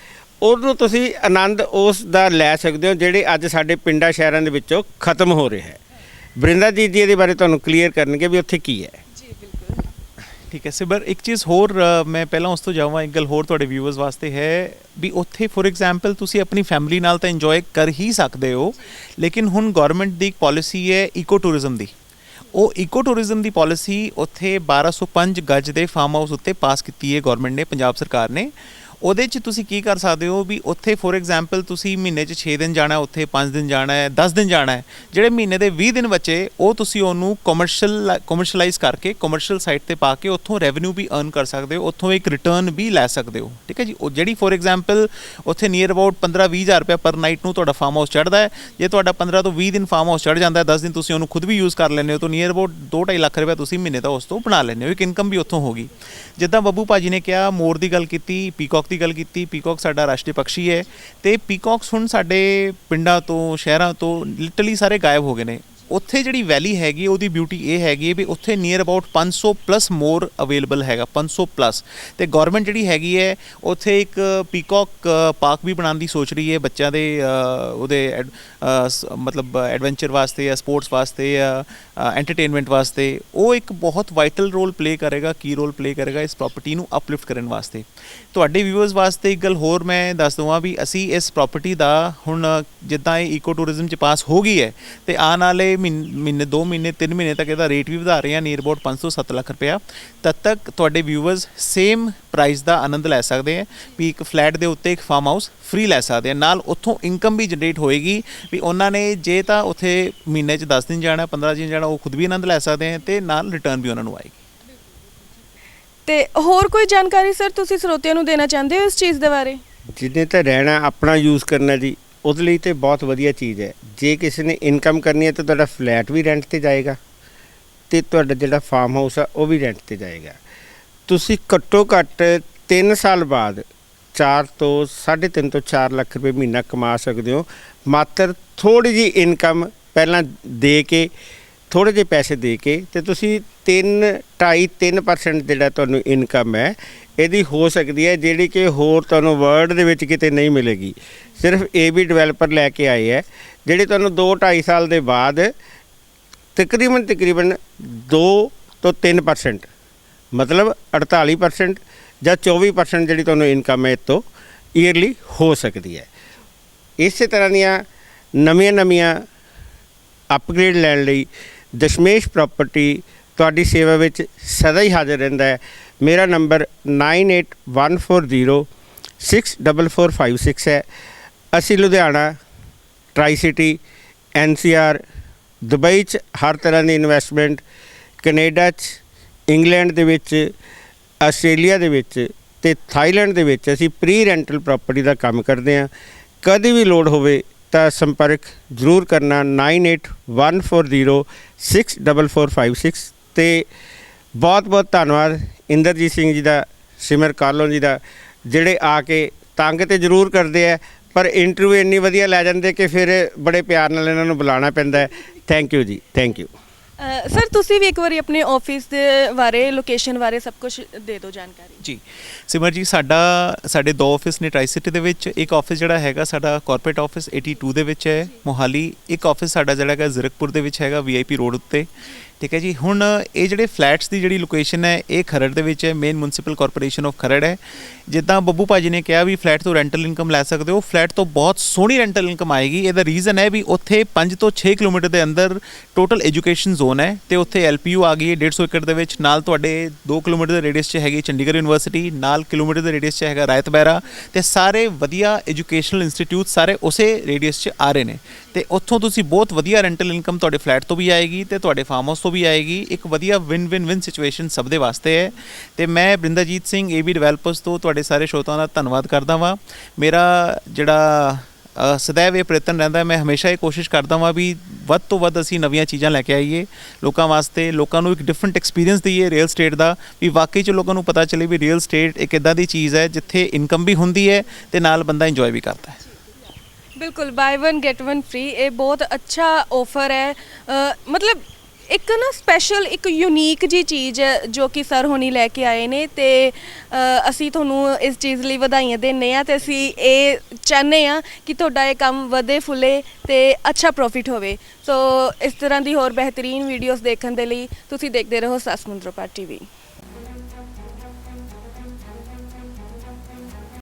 ਉਹਨੂੰ ਤੁਸੀਂ ਆਨੰਦ ਉਸ ਦਾ ਲੈ ਸਕਦੇ ਹੋ, ਜਿਹੜੇ ਅੱਜ ਸਾਡੇ ਪਿੰਡਾਂ ਸ਼ਹਿਰਾਂ ਦੇ ਵਿੱਚੋਂ ਖਤਮ ਹੋ ਰਿਹਾ ਹੈ। ਬ੍ਰਿੰਦਾ ਜੀ ਜੀ ਇਹਦੇ ਬਾਰੇ ਤੁਹਾਨੂੰ ਕਲੀਅਰ ਕਰਨਗੇ ਵੀ ਉੱਥੇ ਕੀ ਹੈ। ਠੀਕ ਹੈ, ਸਿਬਰ, ਇੱਕ ਚੀਜ਼ ਹੋਰ ਮੈਂ ਪਹਿਲਾਂ ਉਸ ਤੋਂ ਜਾਵਾਂ ਇੱਕ ਗੱਲ ਹੋਰ ਤੁਹਾਡੇ ਵਿਊਅਰਸ ਵਾਸਤੇ ਹੈ ਵੀ ਉੱਥੇ ਫੋਰ ਐਗਜ਼ਾਮਪਲ ਤੁਸੀਂ ਆਪਣੀ ਫੈਮਿਲੀ ਨਾਲ ਤਾਂ ਇੰਜੋਏ ਕਰ ਹੀ ਸਕਦੇ ਹੋ, ਲੇਕਿਨ ਹੁਣ ਗਵਰਨਮੈਂਟ ਦੀ ਇੱਕ ਪਾਲਿਸੀ ਹੈ ਇਕੋ ਟੂਰਿਜ਼ਮ ਦੀ। ਉਹ ਇਕੋ ਟੂਰਿਜ਼ਮ ਦੀ ਪਾਲਿਸੀ ਉੱਥੇ 1205 ਗਜ ਦੇ ਫਾਰਮ ਹਾਊਸ ਉੱਤੇ ਪਾਸ ਕੀਤੀ ਹੈ ਗਵਰਨਮੈਂਟ ਨੇ, ਪੰਜਾਬ ਸਰਕਾਰ ਨੇ। ਉਹਦੇ 'ਚ ਤੁਸੀਂ ਕੀ ਕਰ ਸਕਦੇ ਹੋ ਵੀ ਉੱਥੇ ਫੋਰ ਐਗਜ਼ਾਮਪਲ ਤੁਸੀਂ ਮਹੀਨੇ 'ਚ 6 ਦਿਨ ਜਾਣਾ, ਉੱਥੇ 5 ਦਿਨ ਜਾਣਾ ਹੈ 10 ਦਿਨ ਜਾਣਾ ਹੈ, ਜਿਹੜੇ ਮਹੀਨੇ ਦੇ 20 ਦਿਨ ਬਚੇ, ਉਹ ਤੁਸੀਂ ਉਹਨੂੰ ਕਮਰਸ਼ੀਅਲ ਕਮਰਸ਼ੀਅਲਾਈਜ਼ ਕਰਕੇ ਕਮਰਸ਼ੀਅਲ ਸਾਈਟ ਤੇ ਪਾ ਕੇ ਉੱਥੋਂ ਰੈਵਨਿਊ ਵੀ ਅਰਨ ਕਰ ਸਕਦੇ ਹੋ, ਉੱਥੋਂ ਇੱਕ ਰਿਟਰਨ ਵੀ ਲੈ ਸਕਦੇ ਹੋ, ਠੀਕ ਹੈ ਜੀ? ਉਹ ਜਿਹੜੀ ਫੋਰ ਐਗਜ਼ਾਮਪਲ ਉੱਥੇ ਨੀਅਰ ਅਬਾਊਟ 15-20000 ਰੁਪਏ ਪਰ ਨਾਈਟ ਨੂੰ ਤੁਹਾਡਾ ਫਾਰਮ ਹਾਊਸ ਚੜਦਾ ਹੈ, ਜੇ ਤੁਹਾਡਾ 15 ਤੋਂ 20 ਦਿਨ ਫਾਰਮ ਹਾਊਸ ਚੜ ਜਾਂਦਾ ਹੈ 10 ਦਿਨ ਤੁਸੀਂ ਉਹਨੂੰ ਖੁਦ ਵੀ ਯੂਜ਼ ਕਰ ਲੈਂਦੇ ਹੋ, ਤਾਂ ਨੀਅਰ ਅਬਾਊਟ 2.5 ਲੱਖ ਰੁਪਏ ਤੁਸੀਂ ਮਹੀਨੇ ਦਾ ਉਸ ਤੋਂ ਬਣਾ ਲੈਂਦੇ ਹੋ, ਇੱਕ ਇਨਕਮ ਵੀ ਉੱਥੋਂ ਹੋਗੀ ਜਿੱਦਾਂ ਬੱਬੂ ਭਾਜੀ ਨੇ ਕਿਹਾ, ਮੋਰ ਦੀ ਗੱਲ ਕੀਤੀ ਪੀਕੌਕ ਦੀ ਗੱਲ ਕੀਤੀ ਪੀਕੌਕ ਸਾਡਾ ਰਾਸ਼ਟਰੀ ਪੰਛੀ ਹੈ ਤੇ ਪੀਕੌਕਸ ਹੁਣ ਸਾਡੇ ਪਿੰਡਾਂ ਤੋਂ, ਸ਼ਹਿਰਾਂ ਤੋਂ ਲਿਟਰਲੀ ਸਾਰੇ ਗਾਇਬ ਹੋ ਗਏ ਨੇ। ਉੱਥੇ ਜਿਹੜੀ ਵੈਲੀ ਹੈਗੀ, ਉਹਦੀ ਬਿਊਟੀ ਇਹ ਹੈਗੀ ਵੀ ਉੱਥੇ near about 500 plus more available ਹੈਗਾ 500 ਪਲੱਸ ਤੇ ਗਵਰਨਮੈਂਟ ਜਿਹੜੀ ਹੈਗੀ ਹੈ, ਉੱਥੇ ਇੱਕ ਪੀਕੌਕ ਪਾਰਕ ਵੀ ਬਣਾਉਣ ਦੀ ਸੋਚ ਰਹੀ ਹੈ ਬੱਚਿਆਂ ਦੇ ਉਹਦੇ ਐਡ- ਮਤਲਬ ਐਡਵੈਂਚਰ ਵਾਸਤੇ ਜਾਂ ਸਪੋਰਟਸ ਵਾਸਤੇ ਜਾਂ ਐਂਟਰਟੇਨਮੈਂਟ ਵਾਸਤੇ। ਉਹ ਇੱਕ ਬਹੁਤ ਵਾਈਟਲ ਰੋਲ ਪਲੇ ਕਰੇਗਾ ਕੀ ਰੋਲ ਪਲੇ ਕਰੇਗਾ ਇਸ ਪ੍ਰਾਪਰਟੀ ਨੂੰ ਅਪਲਿਫਟ ਕਰਨ ਵਾਸਤੇ। ਤੁਹਾਡੇ ਵਿਊਅਰਸ ਵਾਸਤੇ ਇੱਕ ਗੱਲ ਹੋਰ ਮੈਂ ਦੱਸ ਦਵਾਂ ਵੀ ਅਸੀਂ ਇਸ ਪ੍ਰਾਪਰਟੀ ਦਾ ਹੁਣ ਜਿੱਦਾਂ ਇਹ ਈਕੋ ਟੂਰਿਜ਼ਮ ਚ ਪਾਸ ਹੋ ਗਈ ਹੈ, ਤੇ ਆਉਣ ਵਾਲੇ ਮਹੀਨ- ਮਹੀਨੇ 2 ਮਹੀਨੇ 3 ਮਹੀਨੇ ਤੱਕ ਇਹਦਾ ਰੇਟ ਵੀ ਵਧਾ ਰਹੇ ਆ ਨੀਅਰ ਅਬਾਊਟ 5 ਤੋਂ 7 ਲੱਖ ਰੁਪਇਆ। ਤਦ ਤੱਕ ਤੁਹਾਡੇ ਵਿਊਅਰਸ ਸੇਮ ਪ੍ਰਾਈਸ ਦਾ ਆਨੰਦ ਲੈ ਸਕਦੇ ਆ ਵੀ ਇੱਕ ਫਲੈਟ ਦੇ ਉੱਤੇ ਇੱਕ ਫਾਰਮ ਹਾਊਸ ਫ੍ਰੀ ਲੈ ਸਕਦੇ ਆ ਨਾਲ ਉੱਥੋਂ ਇਨਕਮ ਵੀ ਜਨਰੇਟ ਹੋਏਗੀ ਵੀ ਉਹਨਾਂ ਨੇ ਜੇ ਤਾਂ ਉੱਥੇ ਮਹੀਨੇ 'ਚ 10 ਦਿਨ ਜਾਣਾ 15 ਦਿਨ ਜਾਣਾ ਉਹ ਖੁਦ ਵੀ ਆਨੰਦ ਲੈ ਸਕਦੇ ਆ ਤੇ ਨਾਲ ਰਿਟਰਨ ਵੀ ਉਹਨਾਂ ਨੂੰ ਆਏਗੀ। ਤੇ ਹੋਰ ਕੋਈ ਜਾਣਕਾਰੀ ਸਰ ਤੁਸੀਂ ਸਰੋਤਿਆਂ ਨੂੰ ਦੇਣਾ ਚਾਹੁੰਦੇ ਹੋ ਇਸ ਚੀਜ਼ ਦੇ ਬਾਰੇ? ਜਿਹਨੇ ਤਾਂ ਰਹਿਣਾ ਆਪਣਾ ਯੂਜ਼ ਕਰਨਾ ਜੀ। ਉਹਦੇ ਲਈ ਤੇ ਬਹੁਤ ਵਧੀਆ ਚੀਜ਼ ਹੈ। ਜੇ ਕਿਸੇ ਨੇ ਇਨਕਮ ਕਰਨੀ ਹੈ ਤਾਂ ਤੁਹਾਡਾ ਫਲੈਟ ਵੀ ਰੈਂਟ ਤੇ ਜਾਏਗਾ ਤੇ ਤੁਹਾਡਾ ਜਿਹੜਾ ਫਾਰਮ ਹਾਊਸ ਆ, ਉਹ ਵੀ ਰੈਂਟ ਤੇ ਜਾਏਗਾ। ਤੁਸੀਂ ਘੱਟੋ ਘੱਟ 3 ਸਾਲ ਬਾਅਦ 4 ਤੋਂ 3.5 ਤੋਂ 4 ਲੱਖ ਰੁਪਏ ਮਹੀਨਾ ਕਮਾ ਸਕਦੇ ਹੋ। ਮਾਤਰ ਥੋੜੀ ਜੀ ਇਨਕਮ ਪਹਿਲਾਂ ਦੇ ਕੇ ਥੋੜੇ ਜਿਹੇ ਪੈਸੇ ਦੇ ਕੇ ਤੇ ਤੁਸੀਂ 3 2.5 3% ਜਿਹੜਾ ਤੁਹਾਨੂੰ ਇਨਕਮ ਹੈ, ਇਹਦੀ ਹੋ ਸਕਦੀ ਹੈ, ਜਿਹੜੀ ਕਿ ਹੋਰ ਤੁਹਾਨੂੰ ਵਰਲਡ ਦੇ ਵਿੱਚ ਕਿਤੇ ਨਹੀਂ ਮਿਲੇਗੀ। ਸਿਰਫ ਇਹ ਵੀ ਡਿਵੈਲਪਰ ਲੈ ਕੇ ਆਏ ਹੈ, ਜਿਹੜੇ ਤੁਹਾਨੂੰ 2 2.5 ਸਾਲ ਦੇ ਬਾਅਦ ਤਕਰੀਬਨ ਤਕਰੀਬਨ 2 ਤੋਂ 3% ਮਤਲਬ 48% ਜਾਂ 24% ਜਿਹੜੀ ਤੁਹਾਨੂੰ ਇਨਕਮ ਹੈ, ਇਹ ਤੋਂ ਈਅਰਲੀ ਹੋ ਸਕਦੀ ਹੈ। ਇਸੇ ਤਰ੍ਹਾਂ ਦੀਆਂ ਨਵੀਆਂ ਨਵੀਆਂ ਅਪਗ੍ਰੇਡ ਲੈਣ ਲਈ ਦਸ਼ਮੇਸ਼ ਪ੍ਰਾਪਰਟੀ ਤੁਹਾਡੀ ਸੇਵਾ ਵਿੱਚ ਸਦਾ ਹੀ ਹਾਜ਼ਰ ਰਹਿੰਦਾ ਹੈ। ਮੇਰਾ ਨੰਬਰ 9814064456 ਹੈ। ਅਸੀਂ Ludhiana tricity NCR Dubai 'ਚ ਹਰ ਤਰ੍ਹਾਂ ਦੀ ਇਨਵੈਸਟਮੈਂਟ ਕੈਨੇਡਾ 'ਚ ਇੰਗਲੈਂਡ ਦੇ ਵਿੱਚ ਆਸਟ੍ਰੇਲੀਆ ਦੇ ਵਿੱਚ ਤੇ ਥਾਈਲੈਂਡ ਦੇ ਵਿੱਚ ਅਸੀਂ ਪ੍ਰੀ ਰੈਂਟਲ ਪ੍ਰਾਪਰਟੀ ਦਾ ਕੰਮ ਕਰਦੇ ਹਾਂ। ਕਦੇ ਵੀ ਲੋੜ ਹੋਵੇ ਤਾਂ ਸੰਪਰਕ ਜ਼ਰੂਰ ਕਰਨਾ 9814064456 ਤੇ ਬਹੁਤ ਬਹੁਤ ਧੰਨਵਾਦ ਇੰਦਰਜੀਤ ਸਿੰਘ ਜੀ ਦਾ, ਸਿਮਰ ਕਾਲੋਂ ਜੀ ਦਾ, ਜਿਹੜੇ ਆ ਕੇ ਤੰਗ ਤੇ ਜ਼ਰੂਰ ਕਰਦੇ ਆ, ਪਰ ਇੰਟਰਵਿਊ ਇੰਨੀ ਵਧੀਆ ਲੈ ਜਾਂਦੇ ਕਿ ਫਿਰ ਬੜੇ ਪਿਆਰ ਨਾਲ ਇਹਨਾਂ ਨੂੰ ਬੁਲਾਉਣਾ ਪੈਂਦਾ thank you ji thank you sir, ਤੁਸੀਂ ਵੀ ਇੱਕ ਵਾਰੀ ਆਪਣੇ ਆਫਿਸ ਦੇ ਬਾਰੇ ਲੋਕੇਸ਼ਨ ਬਾਰੇ ਸਭ ਕੁਝ ਦੇ ਦਿਓ ਜਾਣਕਾਰੀ। ਜੀ। ਸਿਮਰ ਜੀ, ਸਾਡਾ, ਸਾਡੇ ਦੋ ਆਫਿਸ ਨੇ ਟਰਾਈ ਸਿਟੀ ਦੇ ਵਿੱਚ, ਇੱਕ ਆਫਿਸ ਜਿਹੜਾ ਹੈਗਾ ਸਾਡਾ ਕਾਰਪੋਰੇਟ ਆਫਿਸ 82 ਦੇ ਵਿੱਚ ਹੈ, ਮੋਹਾਲੀ, ਇੱਕ ਆਫਿਸ ਸਾਡਾ ਜਿਹੜਾ ਹੈਗਾ ਜ਼ੀਰਕਪੁਰ ਦੇ ਵਿੱਚ ਹੈਗਾ ਵੀਆਈਪੀ ਰੋਡ ਉੱਤੇ। ਠੀਕ ਹੈ ਜੀ, ਹੁਣ ਇਹ ਜਿਹੜੇ ਫਲੈਟਸ ਦੀ ਜਿਹੜੀ ਲੋਕੇਸ਼ਨ ਹੈ, ਇਹ ਖਰੜ ਦੇ ਵਿੱਚ ਹੈ main municipal corporation of Kharar ਹੈ। ਜਿੱਦਾਂ ਬੱਬੂ ਭਾਜੀ ਨੇ ਕਿਹਾ ਵੀ ਫਲੈਟ ਤੋਂ ਰੈਂਟਲ ਇਨਕਮ ਲੈ ਸਕਦੇ ਹੋ, ਫਲੈਟ ਤੋਂ ਬਹੁਤ ਸੋਹਣੀ ਰੈਂਟਲ ਇਨਕਮ ਆਏਗੀ। ਇਹਦਾ ਰੀਜ਼ਨ ਹੈ ਵੀ ਉੱਥੇ 5 ਤੋਂ 6 ਕਿਲੋਮੀਟਰ ਦੇ ਅੰਦਰ ਟੋਟਲ ਐਜੂਕੇਸ਼ਨ ਜ਼ੋਨ ਹੈ ਤੇ ਉੱਥੇ ਐਲਪੀਯੂ ਆ ਗਈ ਹੈ 150 ਏਕੜ ਦੇ ਵਿੱਚ। ਨਾਲ ਤੁਹਾਡੇ 2 ਕਿਲੋਮੀਟਰ ਦੇ ਰੇਡੀਅਸ 'ਚ ਹੈਗੀ ਚੰਡੀਗੜ੍ਹ ਯੂਨੀਵਰਸਿਟੀ ਨਾਲ ਕਿਲੋਮੀਟਰ ਦੇ ਰੇਡੀਅਸ 'ਚ ਹੈਗਾ ਰਾਇਤ ਬੈਰਾ ਤੇ ਸਾਰੇ ਵਧੀਆ ਐਜੂਕੇਸ਼ਨਲ ਇੰਸਟੀਟਿਊਟ ਸਾਰੇ ਉਸੇ ਰੇਡੀਅਸ 'ਚ ਆ ਰਹੇ ਨੇ। ਤੇ ਉੱਥੋਂ ਤੁਸੀਂ ਬਹੁਤ ਵਧੀਆ ਰੈਂਟਲ ਇਨਕਮ ਤੁਹਾਡੇ ਫਲੈਟ ਤੋਂ ਵੀ ਆਏਗੀ ਤੇ ਤੁਹਾਡੇ ਫਾਰਮ ਹਾਊਸ ਤੋਂ ਵੀ ਆਏਗੀ। ਇੱਕ ਵਧੀਆ ਵਿਨ ਵਿਨ ਵਿਨ ਸਿਚੁਏਸ਼ਨ ਸਭ ਦੇ ਵਾਸਤੇ ਹੈ। ਤੇ ਮੈਂ ਬ੍ਰਿੰਦਾਜੀਤ ਸਿੰਘ ਏਬੀ ਡਿਵੈਲਪਰਸ ਤੋਂ ਤੁਹਾਡੇ ਸਾਰੇ ਸ਼ਰੋਤਾਂ ਦਾ ਧੰਨਵਾਦ ਕਰਦਾ ਵਾਂ। ਮੇਰਾ ਜਿਹੜਾ ਅ, ਸदैव ਇਹ ਪ੍ਰਯਤਨ ਰਹਿੰਦਾ ਹੈ ਮੈਂ ਹਮੇਸ਼ਾ ਇਹ ਕੋਸ਼ਿਸ਼ ਕਰਦਾ ਵਾਂ ਵੀ ਵੱਧ ਤੋਂ ਵੱਧ ਅਸੀਂ ਨਵੀਆਂ ਚੀਜ਼ਾਂ ਲੈ ਕੇ ਆਈਏ ਲੋਕਾਂ ਵਾਸਤੇ ਲੋਕਾਂ ਨੂੰ ਇੱਕ ਡਿਫਰੈਂਟ ਐਕਸਪੀਰੀਅੰਸ ਦਈਏ ਰੀਅਲ ਸਟੇਟ ਦਾ ਵੀ ਵਾਕਈ ਚ ਲੋਕਾਂ ਨੂੰ ਪਤਾ ਚੱਲੇ ਵੀ ਰੀਅਲ ਸਟੇਟ ਇੱਕ ਇਦਾਂ ਦੀ ਚੀਜ਼ ਹੈ ਜਿੱਥੇ ਇਨਕਮ ਵੀ ਹੁੰਦੀ ਹੈ ਤੇ ਨਾਲ ਬੰਦਾ ਇੰਜੋਏ ਵੀ ਕਰਦਾ ਹੈ। ਬਿਲਕੁਲ ਬਾਏ 1 ਗੈਟ 1 ਫ੍ਰੀ ਇਹ ਬਹੁਤ ਅੱਛਾ ਆਫਰ ਹੈ। ਅ, ਮਤਲਬ ਇੱਕ ਨਾ ਸਪੈਸ਼ਲ ਇੱਕ ਯੂਨੀਕ ਜੀ ਚੀਜ਼ ਹੈ ਜੋ ਕਿ ਸਰ ਹੋਣੀ ਲੈ ਕੇ ਆਏ ਨੇ ਤੇ ਅ, ਅਸੀਂ ਤੁਹਾਨੂੰ ਇਸ ਚੀਜ਼ ਲਈ ਵਧਾਈਆਂ ਦਿੰਨੇ ਆ ਤੇ ਅਸੀਂ ਇਹ ਚਾਹੁੰਦੇ ਆ ਕਿ ਤੁਹਾਡਾ ਇਹ ਕੰਮ ਵਧੇ ਫੁੱਲੇ ਤੇ ਅੱਛਾ ਪ੍ਰੋਫਿਟ ਹੋਵੇ। ਸੋ ਇਸ ਤਰ੍ਹਾਂ ਦੀ ਹੋਰ ਬਿਹਤਰੀਨ ਵੀਡੀਓਜ਼ ਦੇਖਣ ਦੇ ਲਈ ਤੁਸੀਂ ਦੇਖਦੇ ਰਹੋ ਸਸਮੁੰਦਰੋਪਾ ਟੀਵੀ